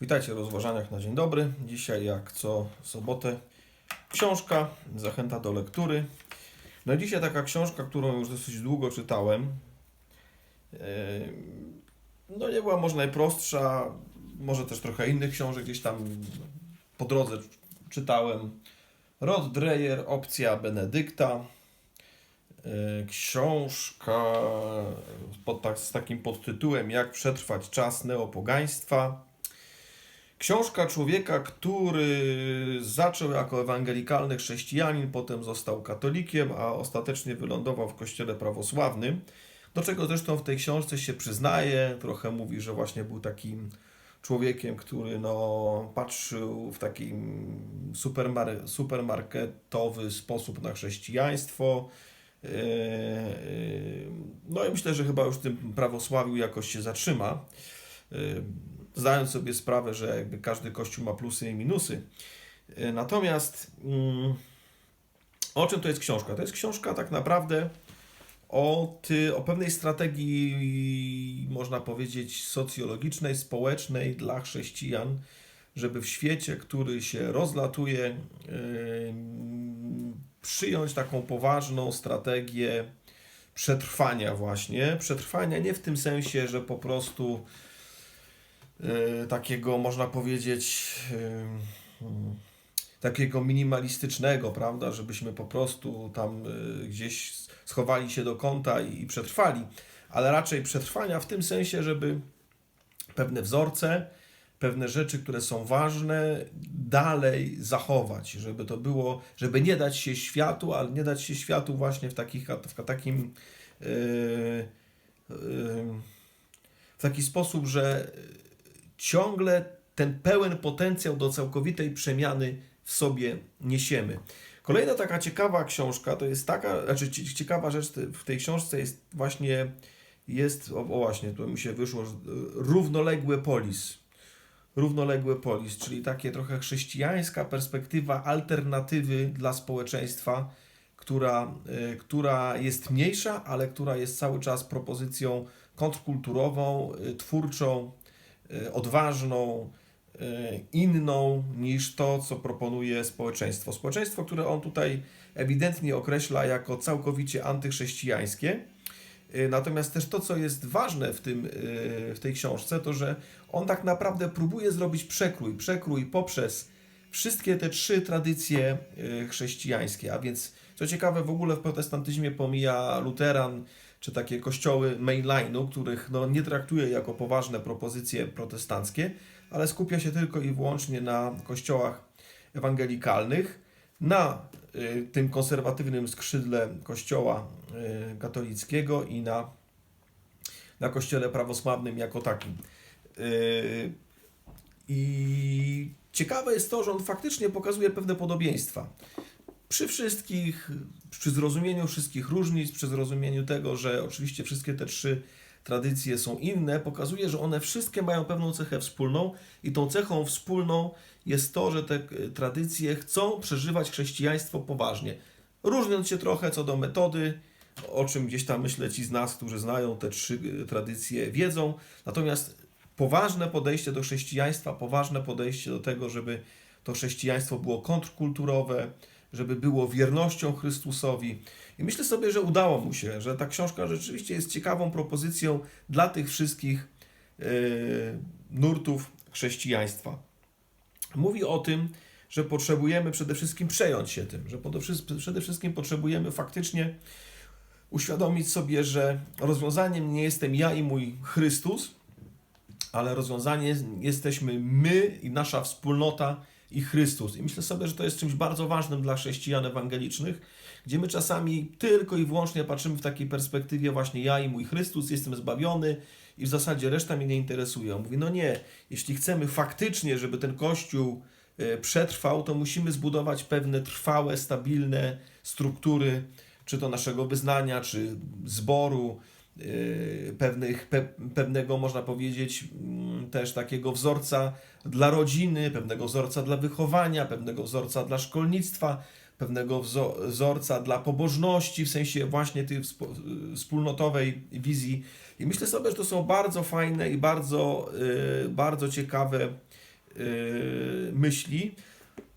Witajcie w rozważaniach na dzień dobry. Dzisiaj, jak co sobotę, książka, zachęta do lektury. No i dzisiaj taka książka, którą już dosyć długo czytałem. Yy, No nie była może najprostsza, może też trochę innych książek gdzieś tam po drodze czytałem. Rod Dreyer, Opcja Benedykta. Yy, Książka pod, tak, z takim podtytułem Jak przetrwać czas neopogaństwa. Książka człowieka, który zaczął jako ewangelikalny chrześcijanin, potem został katolikiem, a ostatecznie wylądował w kościele prawosławnym. Do czego zresztą w tej książce się przyznaje, trochę mówi, że właśnie był takim człowiekiem, który no, patrzył w takim supermar- supermarketowy sposób na chrześcijaństwo. Yy, No i myślę, że chyba już tym prawosławiu jakoś się zatrzyma. Zdając sobie sprawę, że jakby każdy kościół ma plusy i minusy. Yy, Natomiast mm, o czym to jest książka? To jest książka tak naprawdę o, ty, o pewnej strategii, można powiedzieć, socjologicznej, społecznej dla chrześcijan, żeby w świecie, który się rozlatuje, yy, przyjąć taką poważną strategię przetrwania właśnie. Przetrwania nie w tym sensie, że po prostu takiego, można powiedzieć, yy, takiego minimalistycznego, prawda, żebyśmy po prostu tam yy, gdzieś schowali się do kąta i, i przetrwali, ale raczej przetrwania w tym sensie, żeby pewne wzorce, pewne rzeczy, które są ważne, dalej zachować, żeby to było, żeby nie dać się światu, ale nie dać się światu właśnie w, takich, w takim yy, yy, w taki sposób, że ciągle ten pełen potencjał do całkowitej przemiany w sobie niesiemy. Kolejna taka ciekawa książka to jest taka, znaczy cie- ciekawa rzecz w tej książce jest właśnie, jest, o, właśnie, tu mi się wyszło, że, y, równoległy polis. Równoległy polis, czyli takie trochę chrześcijańska perspektywa alternatywy dla społeczeństwa, która, y, która jest mniejsza, ale która jest cały czas propozycją kontrkulturową, y, twórczą, odważną, y, inną niż to, co proponuje społeczeństwo. Społeczeństwo, które on tutaj ewidentnie określa jako całkowicie antychrześcijańskie. Y, Natomiast też to, co jest ważne w, tym, w tej książce, to że on tak naprawdę próbuje zrobić przekrój. Przekrój poprzez wszystkie te trzy tradycje chrześcijańskie. A więc, co ciekawe, w ogóle w protestantyzmie pomija luteran czy takie kościoły mainline'u, których no, nie traktuje jako poważne propozycje protestanckie, ale skupia się tylko i wyłącznie na kościołach ewangelikalnych, na y, tym konserwatywnym skrzydle kościoła y, katolickiego i na, na kościele prawosławnym jako takim. Y, I ciekawe jest to, że on faktycznie pokazuje pewne podobieństwa. Przy wszystkich, przy zrozumieniu wszystkich różnic, przy zrozumieniu tego, że oczywiście wszystkie te trzy tradycje są inne, pokazuje, że one wszystkie mają pewną cechę wspólną i tą cechą wspólną jest to, że te e, tradycje chcą przeżywać chrześcijaństwo poważnie. Różniąc się trochę co do metody, o czym gdzieś tam myślę ci z nas, którzy znają te trzy e, tradycje, wiedzą. Natomiast poważne podejście do chrześcijaństwa, poważne podejście do tego, żeby to chrześcijaństwo było kontrkulturowe, żeby było wiernością Chrystusowi. I myślę sobie, że udało mu się, że ta książka rzeczywiście jest ciekawą propozycją dla tych wszystkich e, nurtów chrześcijaństwa. Mówi o tym, że potrzebujemy przede wszystkim przejąć się tym, że przede wszystkim- potrzebujemy faktycznie uświadomić sobie, że rozwiązaniem nie jestem ja i mój Chrystus, ale rozwiązanie jesteśmy my i nasza wspólnota i Chrystus. I myślę sobie, że to jest czymś bardzo ważnym dla chrześcijan ewangelicznych, gdzie my czasami tylko i wyłącznie patrzymy w takiej perspektywie właśnie ja i mój Chrystus, jestem zbawiony i w zasadzie reszta mnie nie interesuje. On mówi, no nie, jeśli chcemy faktycznie, żeby ten Kościół e, przetrwał, to musimy zbudować pewne trwałe, stabilne struktury, czy to naszego wyznania, czy zboru, pewnych, pe, pewnego, można powiedzieć, mm, też takiego wzorca dla rodziny, pewnego wzorca dla wychowania, pewnego wzorca dla szkolnictwa, pewnego wzo- wzorca dla pobożności, w sensie właśnie tej wspo- wspólnotowej wizji. I myślę sobie, że to są bardzo fajne i bardzo, yy, bardzo ciekawe y, myśli.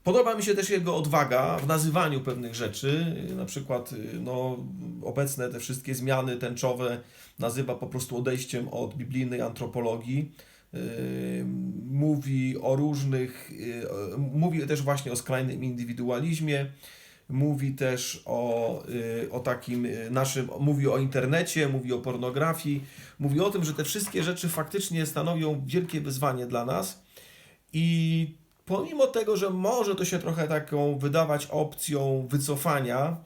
Podoba mi się też jego odwaga w nazywaniu pewnych rzeczy, na przykład y, no, obecne te wszystkie zmiany tęczowe nazywa po prostu odejściem od biblijnej antropologii. Y, Mówi o różnych, y, mówi też właśnie o skrajnym indywidualizmie, mówi też o, o takim naszym, mówi o internecie, mówi o pornografii, mówi o tym, że te wszystkie rzeczy faktycznie stanowią wielkie wyzwanie dla nas. I pomimo tego, że może to się trochę taką wydawać opcją wycofania,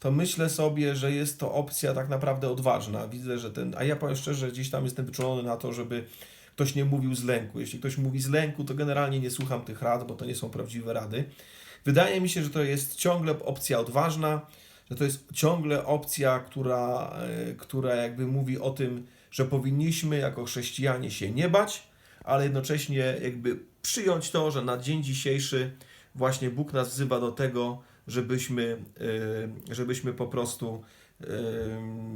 to myślę sobie, że jest to opcja tak naprawdę odważna. Widzę, że ten, a ja powiem szczerze, gdzieś tam jestem wyczulony na to, żeby ktoś nie mówił z lęku. Jeśli ktoś mówi z lęku, to generalnie nie słucham tych rad, bo to nie są prawdziwe rady. Wydaje mi się, że to jest ciągle opcja odważna, że to jest ciągle opcja, która, e, która jakby mówi o tym, że powinniśmy jako chrześcijanie się nie bać, ale jednocześnie jakby przyjąć to, że na dzień dzisiejszy właśnie Bóg nas wzywa do tego, żebyśmy, e, żebyśmy po prostu e,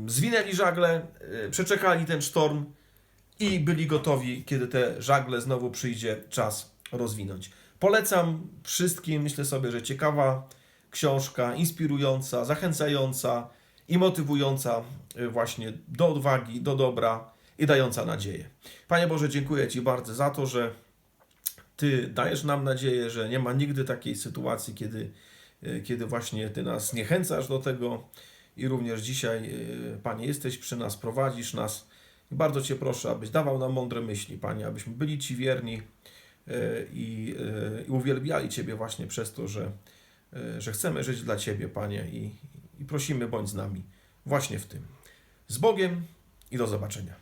zwinęli żagle, e, przeczekali ten sztorm i byli gotowi, kiedy te żagle znowu przyjdzie czas rozwinąć. Polecam wszystkim, myślę sobie, że ciekawa książka, inspirująca, zachęcająca i motywująca właśnie do odwagi, do dobra i dająca nadzieję. Panie Boże, dziękuję Ci bardzo za to, że Ty dajesz nam nadzieję, że nie ma nigdy takiej sytuacji, kiedy, y, kiedy właśnie Ty nas zniechęcasz do tego i również dzisiaj, y, Panie, jesteś przy nas, prowadzisz nas. Bardzo Cię proszę, abyś dawał nam mądre myśli, Panie, abyśmy byli Ci wierni y, i, i uwielbiali Ciebie właśnie przez to, że, że chcemy żyć dla Ciebie, Panie, i, i prosimy, bądź z nami właśnie w tym. Z Bogiem i do zobaczenia.